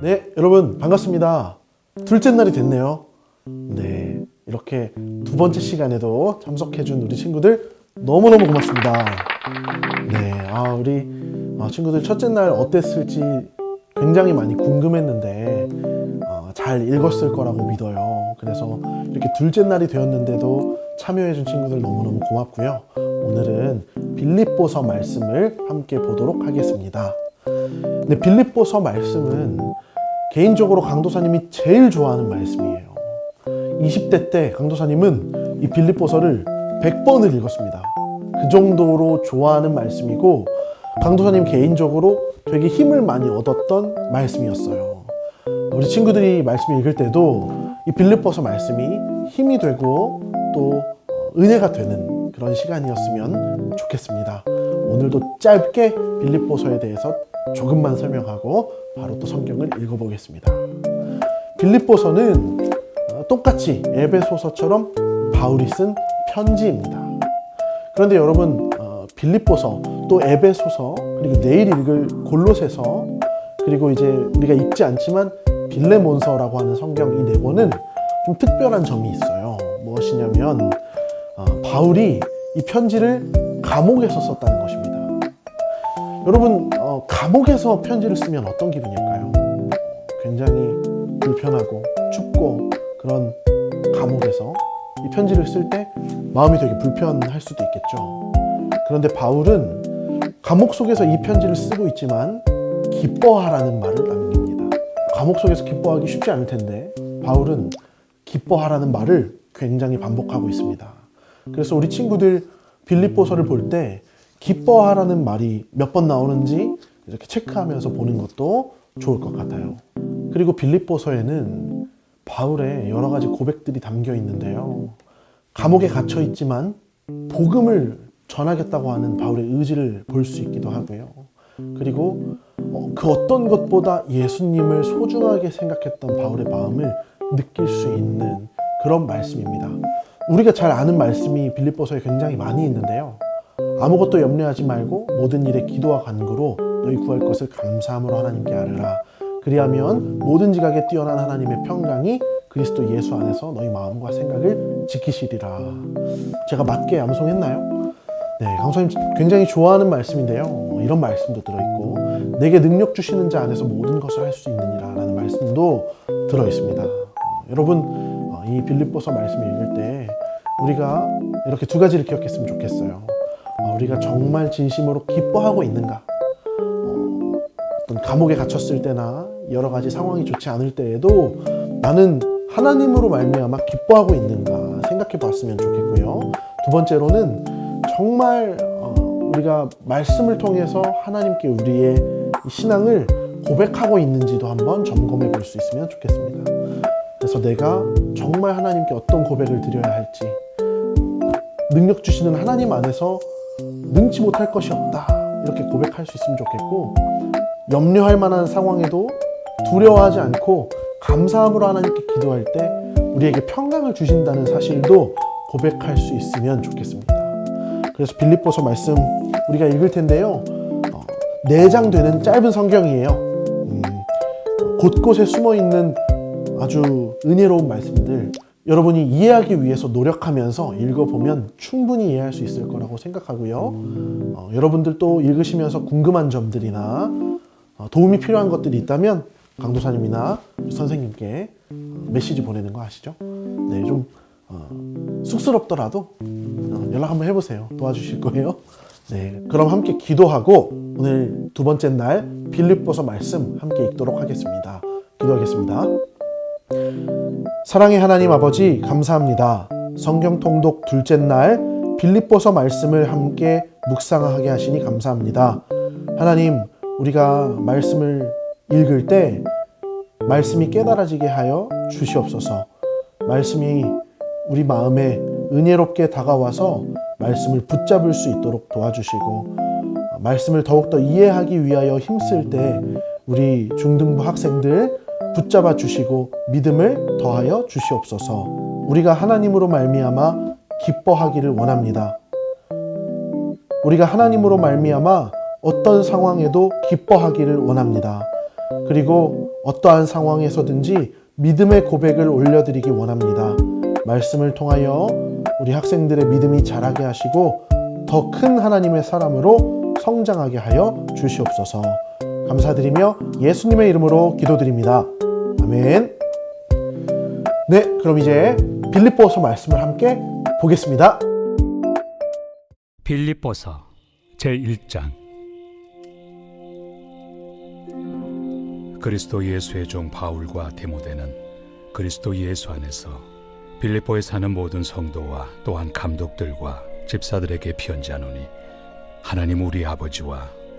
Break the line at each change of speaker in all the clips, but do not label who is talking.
네, 여러분 반갑습니다. 둘째 날이 됐네요. 네, 이렇게 두 번째 시간에도 참석해준 우리 친구들 너무너무 고맙습니다. 네, 아, 우리 아, 친구들 첫째 날 어땠을지 굉장히 많이 궁금했는데 어, 잘 읽었을 거라고 믿어요. 그래서 이렇게 둘째 날이 되었는데도 참여해준 친구들 너무너무 고맙고요. 오늘은 빌립보서 말씀을 함께 보도록 하겠습니다. 네, 빌립보서 말씀은 개인적으로 강도사님이 제일 좋아하는 말씀이에요. 20대 때 강도사님은 이 빌립보서를 100번을 읽었습니다. 그 정도로 좋아하는 말씀이고 강도사님 개인적으로 되게 힘을 많이 얻었던 말씀이었어요. 우리 친구들이 말씀 읽을 때도 이 빌립보서 말씀이 힘이 되고 또 은혜가 되는 그런 시간이었으면 좋겠습니다. 오늘도 짧게 빌립보서에 대해서 조금만 설명하고 바로 또 성경을 읽어보겠습니다. 빌립보서는 어, 똑같이 에베소서처럼 바울이 쓴 편지입니다. 그런데 여러분 어, 빌립보서 또 에베소서 그리고 내일 읽을 골로새서 그리고 이제 우리가 읽지 않지만 빌레몬서라고 하는 성경 이 네 권은 좀 특별한 점이 있어요. 무엇이냐면 어, 바울이 이 편지를 감옥에서 썼다는 것입니다. 여러분 어, 감옥에서 편지를 쓰면 어떤 기분일까요? 굉장히 불편하고 춥고 그런 감옥에서 이 편지를 쓸 때 마음이 되게 불편할 수도 있겠죠. 그런데 바울은 감옥 속에서 이 편지를 쓰고 있지만 기뻐하라는 말을 남깁니다. 감옥 속에서 기뻐하기 쉽지 않을 텐데 바울은 기뻐하라는 말을 굉장히 반복하고 있습니다. 그래서 우리 친구들 빌립보서를 볼 때 기뻐하라는 말이 몇 번 나오는지 이렇게 체크하면서 보는 것도 좋을 것 같아요. 그리고 빌립보서에는 바울의 여러 가지 고백들이 담겨 있는데요. 감옥에 갇혀 있지만 복음을 전하겠다고 하는 바울의 의지를 볼 수 있기도 하고요. 그리고 어, 그 어떤 것보다 예수님을 소중하게 생각했던 바울의 마음을 느낄 수 있는 그런 말씀입니다. 우리가 잘 아는 말씀이 빌립보서에 굉장히 많이 있는데요. 아무것도 염려하지 말고 모든 일에 기도와 간구로 너희 구할 것을 감사함으로 하나님께 아뢰라. 그리하면 모든 지각에 뛰어난 하나님의 평강이 그리스도 예수 안에서 너희 마음과 생각을 지키시리라. 제가 맞게 암송했나요? 네, 강사님 굉장히 좋아하는 말씀인데요. 이런 말씀도 들어있고 내게 능력 주시는 자 안에서 모든 것을 할 수 있느니라 라는 말씀도 들어 있습니다. 어, 여러분 어, 이 빌립보서 말씀 읽을 때 우리가 이렇게 두 가지를 기억했으면 좋겠어요. 어, 우리가 정말 진심으로 기뻐하고 있는가? 어, 어떤 감옥에 갇혔을 때나 여러 가지 상황이 좋지 않을 때에도 나는 하나님으로 말미암아 기뻐하고 있는가 생각해 봤으면 좋겠고요. 두 번째로는 정말 어, 우리가 말씀을 통해서 하나님께 우리의 이 신앙을 고백하고 있는지도 한번 점검해 볼 수 있으면 좋겠습니다. 그래서 내가 정말 하나님께 어떤 고백을 드려야 할지 능력 주시는 하나님 안에서 능치 못할 것이 없다 이렇게 고백할 수 있으면 좋겠고 염려할 만한 상황에도 두려워하지 않고 감사함으로 하나님께 기도할 때 우리에게 평강을 주신다는 사실도 고백할 수 있으면 좋겠습니다. 그래서 빌립보서 말씀 우리가 읽을 텐데요. 어, 4장 되는 짧은 성경이에요. 음, 곳곳에 숨어 있는 아주 은혜로운 말씀들 여러분이 이해하기 위해서 노력하면서 읽어보면 충분히 이해할 수 있을 거라고 생각하고요. 어, 여러분들도 읽으시면서 궁금한 점들이나 어, 도움이 필요한 것들이 있다면 강도사님이나 선생님께 어, 메시지 보내는 거 아시죠? 네, 좀 어, 쑥스럽더라도 어, 연락 한번 해보세요. 도와주실 거예요. 네, 그럼 함께 기도하고 오늘 두 번째 날 빌립보서 말씀 함께 읽도록 하겠습니다. 기도하겠습니다. 사랑의 하나님 아버지 감사합니다. 성경 통독 둘째 날 빌립보서 말씀을 함께 묵상하게 하시니 감사합니다. 하나님, 우리가 말씀을 읽을 때 말씀이 깨달아지게 하여 주시옵소서. 말씀이 우리 마음에 은혜롭게 다가와서 말씀을 붙잡을 수 있도록 도와주시고 말씀을 더욱더 이해하기 위하여 힘쓸 때 우리 중등부 학생들 붙잡아 주시고 믿음을 더하여 주시옵소서. 우리가 하나님으로 말미암아 기뻐하기를 원합니다. 우리가 하나님으로 말미암아 어떤 상황에도 기뻐하기를 원합니다. 그리고 어떠한 상황에서든지 믿음의 고백을 올려드리기 원합니다. 말씀을 통하여 우리 학생들의 믿음이 자라게 하시고 더 큰 하나님의 사람으로 성장하게 하여 주시옵소서. 감사드리며 예수님의 이름으로 기도드립니다. 아멘. 네, 그럼 이제 빌립보서 말씀을 함께 보겠습니다.
빌립보서 제1장 그리스도 예수의 종 바울과 디모데는 그리스도 예수 안에서 빌립보에 사는 모든 성도와 또한 감독들과 집사들에게 편지하노니 하나님 우리 아버지와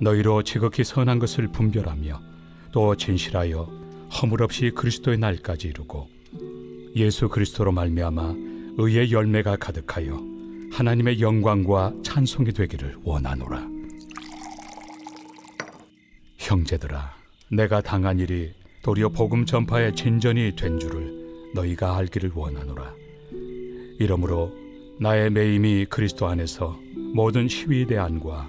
너희로 지극히 선한 것을 분별하며 또 진실하여 허물 없이 그리스도의 날까지 이루고 예수 그리스도로 말미암아 의의 열매가 가득하여 하나님의 영광과 찬송이 되기를 원하노라. 형제들아, 내가 당한 일이 도리어 복음 전파의 진전이 된 줄을 너희가 알기를 원하노라. 이러므로 나의 매임이 그리스도 안에서 모든 시위 대안과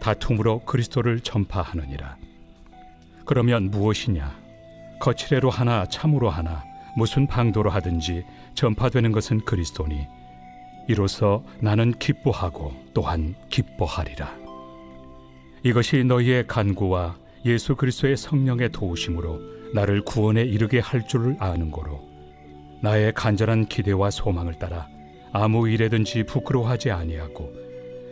다툼으로 그리스도를 전파하느니라 그러면 무엇이냐 거칠애로 하나 참으로 하나 무슨 방도로 하든지 전파되는 것은 그리스도니 이로써 나는 기뻐하고 또한 기뻐하리라. 이것이 너희의 간구와 예수 그리스도의 성령의 도우심으로 나를 구원에 이르게 할 줄을 아는 거로 나의 간절한 기대와 소망을 따라 아무 일에든지 부끄러워하지 아니하고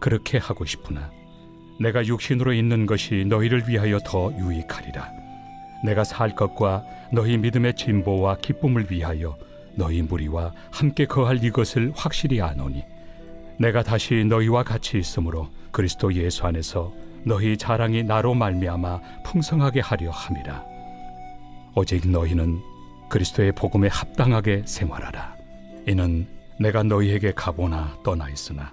그렇게 하고 싶으나 내가 육신으로 있는 것이 너희를 위하여 더 유익하리라. 내가 살 것과 너희 믿음의 진보와 기쁨을 위하여 너희 무리와 함께 거할 이것을 확실히 아노니 내가 다시 너희와 같이 있으므로 그리스도 예수 안에서 너희 자랑이 나로 말미암아 풍성하게 하려 함이라 오직 너희는 그리스도의 복음에 합당하게 생활하라 이는 내가 너희에게 가보나 떠나 있으나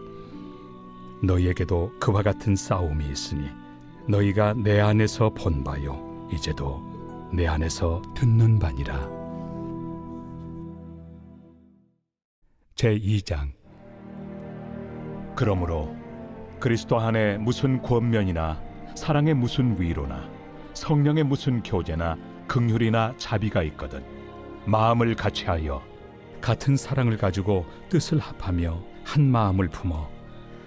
너희에게도 그와 같은 싸움이 있으니 너희가 내 안에서 본 바요. 이제도 내 안에서 듣는 바니라. 제 2장. 그러므로 그리스도 안에 무슨 권면이나 사랑의 무슨 위로나 성령의 무슨 교제나 긍휼이나 자비가 있거든 마음을 같이하여 같은 사랑을 가지고 뜻을 합하며 한 마음을 품어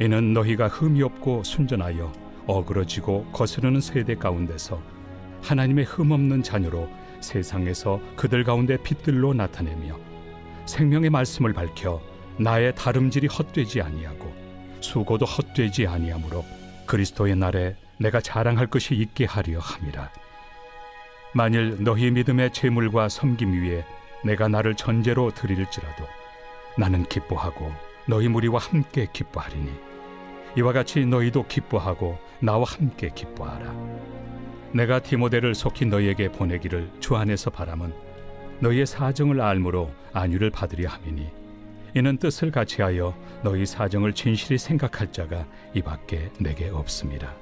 이는 너희가 흠이 없고 순전하여 어그러지고 거스르는 세대 가운데서 하나님의 흠 없는 자녀로 세상에서 그들 가운데 빛들로 나타내며 생명의 말씀을 밝혀 나의 다름질이 헛되지 아니하고 수고도 헛되지 아니하므로 그리스도의 날에 내가 자랑할 것이 있게 하려 함이라. 만일 너희 믿음의 재물과 섬김 위에 내가 나를 전제로 드릴지라도 나는 기뻐하고 너희 무리와 함께 기뻐하리니 이와 같이 너희도 기뻐하고 나와 함께 기뻐하라. 내가 디모데를 속히 너희에게 보내기를 주 안에서 바람은 너희의 사정을 알므로 안위를 받으려 함이니 이는 뜻을 같이하여 너희 사정을 진실히 생각할 자가 이밖에 내게 없습니다.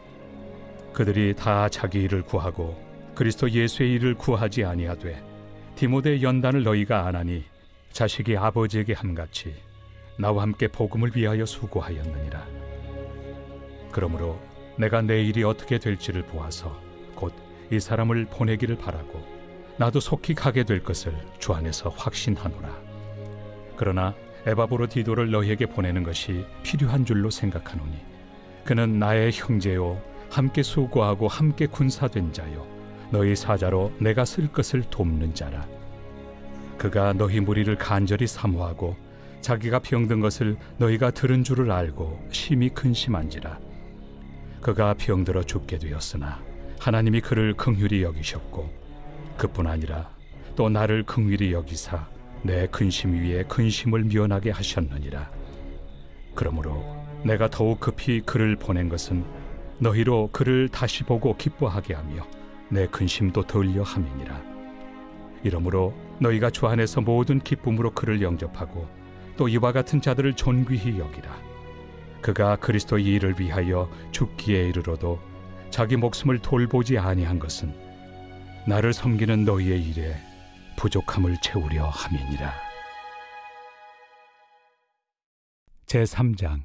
그들이 다 자기 일을 구하고 그리스도 예수의 일을 구하지 아니하되 디모데의 연단을 너희가 안 하니 자식이 아버지에게 함같이 나와 함께 복음을 위하여 수고하였느니라. 그러므로 내가 내 일이 어떻게 될지를 보아서 곧 이 사람을 보내기를 바라고 나도 속히 가게 될 것을 주 안에서 확신하노라. 그러나 에바브로 디도를 너희에게 보내는 것이 필요한 줄로 생각하노니 그는 나의 형제요 함께 수고하고 함께 군사된 자요 너희 사자로 내가 쓸 것을 돕는 자라. 그가 너희 무리를 간절히 사모하고 자기가 병든 것을 너희가 들은 줄을 알고 심히 근심한지라. 그가 병들어 죽게 되었으나 하나님이 그를 긍휼히 여기셨고 그뿐 아니라 또 나를 긍휼히 여기사 내 근심 위에 근심을 면하게 하셨느니라. 그러므로 내가 더욱 급히 그를 보낸 것은 너희로 그를 다시 보고 기뻐하게 하며 내 근심도 덜려 함이니라. 이러므로 너희가 주 안에서 모든 기쁨으로 그를 영접하고 또 이와 같은 자들을 존귀히 여기라. 그가 그리스도의 일을 위하여 죽기에 이르러도 자기 목숨을 돌보지 아니한 것은 나를 섬기는 너희의 일에 부족함을 채우려 함이니라. 제 3장.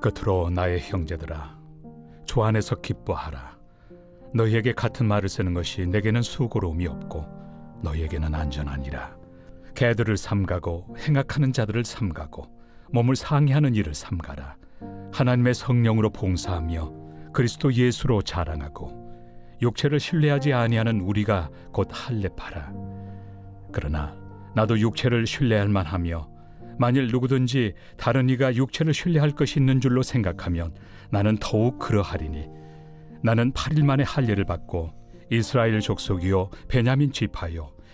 끝으로 나의 형제들아 주 안에서 기뻐하라. 너희에게 같은 말을 쓰는 것이 내게는 수고로움이 없고 너희에게는 안전하니라 개들을 삼가고 행악하는 자들을 삼가고 몸을 상해하는 일을 삼가라. 하나님의 성령으로 봉사하며 그리스도 예수로 자랑하고 육체를 신뢰하지 아니하는 우리가 곧 할례파라. 그러나 나도 육체를 신뢰할 만하며 만일 누구든지 다른 이가 육체를 신뢰할 것이 있는 줄로 생각하면 나는 더욱 그러하리니 나는 8일 만에 할례를 받고 이스라엘 족속이요 베냐민 지파요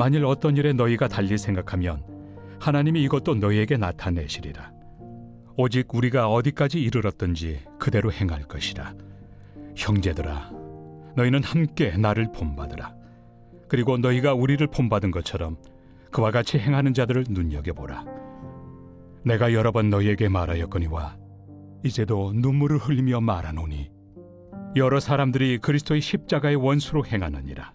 만일 어떤 일에 너희가 달리 생각하면 하나님이 이것도 너희에게 나타내시리라. 오직 우리가 어디까지 이르렀든지 그대로 행할 것이라. 형제들아 너희는 함께 나를 본받으라. 그리고 너희가 우리를 본받은 것처럼 그와 같이 행하는 자들을 눈여겨보라. 내가 여러 번 너희에게 말하였거니와 이제도 눈물을 흘리며 말하노니 여러 사람들이 그리스도의 십자가의 원수로 행하느니라.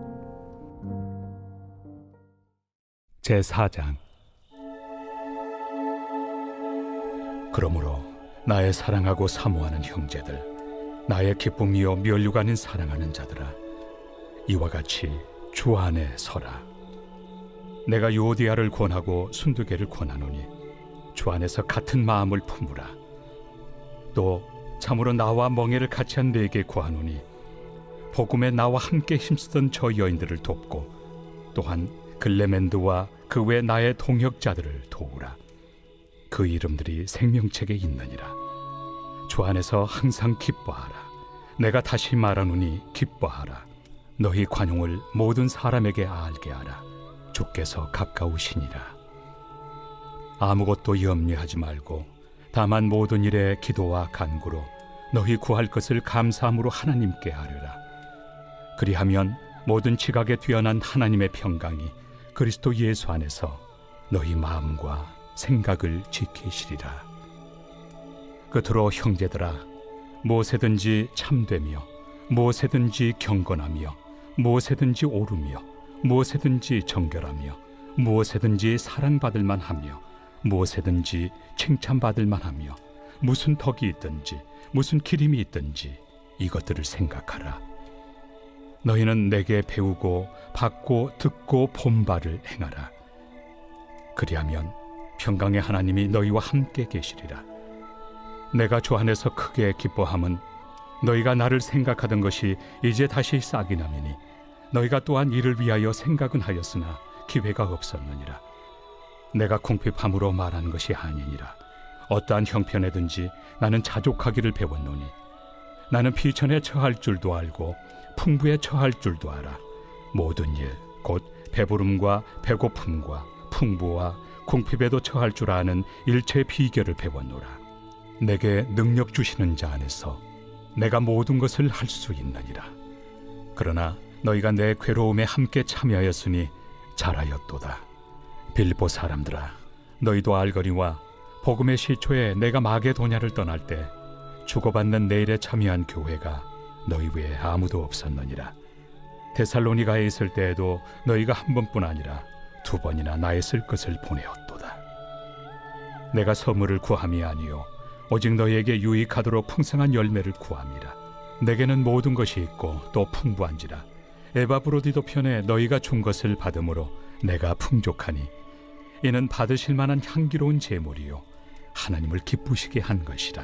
제 4장. 그러므로 나의 사랑하고 사모하는 형제들 나의 기쁨이요 멸류가 아닌 사랑하는 자들아 이와 같이 주 안에 서라. 내가 요디아를 권하고 순두개를 권하노니 주 안에서 같은 마음을 품으라. 또 참으로 나와 멍에를 같이 한 네게 구하노니 복음에 나와 함께 힘쓰던 저 여인들을 돕고 또한 글레멘드와 그 외 나의 동역자들을 도우라. 그 이름들이 생명책에 있느니라. 주 안에서 항상 기뻐하라. 내가 다시 말하노니 기뻐하라. 너희 관용을 모든 사람에게 알게 하라. 주께서 가까우시니라. 아무것도 염려하지 말고 다만 모든 일에 기도와 간구로 너희 구할 것을 감사함으로 하나님께 아뢰라. 그리하면 모든 지각에 뛰어난 하나님의 평강이 그리스도 예수 안에서 너희 마음과 생각을 지키시리라. 끝으로 형제들아 무엇에든지 참되며 무엇에든지 경건하며 무엇에든지 오르며 무엇에든지 정결하며 무엇에든지 사랑받을 만하며 무엇에든지 칭찬받을 만하며 무슨 덕이 있든지 무슨 기림이 있든지 이것들을 생각하라. 너희는 내게 배우고 받고 듣고 본 바를 행하라. 그리하면 평강의 하나님이 너희와 함께 계시리라. 내가 주 안에서 크게 기뻐함은 너희가 나를 생각하던 것이 이제 다시 싹이 나매니 너희가 또한 이를 위하여 생각은 하였으나 기회가 없었느니라. 내가 궁핍함으로 말하는 것이 아니니라. 어떠한 형편에든지 나는 자족하기를 배웠노니 나는 비천에 처할 줄도 알고 풍부에 처할 줄도 알아. 모든 일, 곧 배부름과 배고픔과 풍부와 궁핍에도 처할 줄 아는 일체의 비결을 배웠노라. 내게 능력 주시는 자 안에서 내가 모든 것을 할 수 있느니라. 그러나 너희가 내 괴로움에 함께 참여하였으니 잘하였도다. 빌립보 사람들아, 너희도 알거니와 복음의 시초에 내가 마게도냐를 떠날 때 주고받는 내일에 참여한 교회가 너희 외에 아무도 없었느니라. 데살로니가에 있을 때에도 너희가 한 번뿐 아니라 두 번이나 나의 쓸 것을 보내었도다. 내가 선물을 구함이 아니요 오직 너희에게 유익하도록 풍성한 열매를 구함이라. 내게는 모든 것이 있고 또 풍부한지라. 에바브로디도 편에 너희가 준 것을 받음으로 내가 풍족하니 이는 받으실 만한 향기로운 제물이요 하나님을 기쁘시게 한 것이라.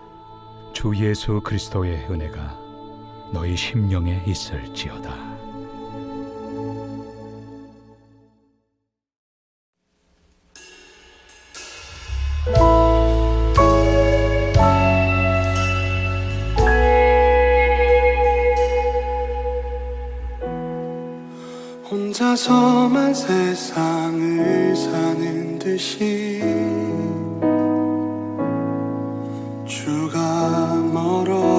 주 예수 그리스도의 은혜가 너희 심령에 있을지어다.
혼자서만 세상을 사는 듯이 주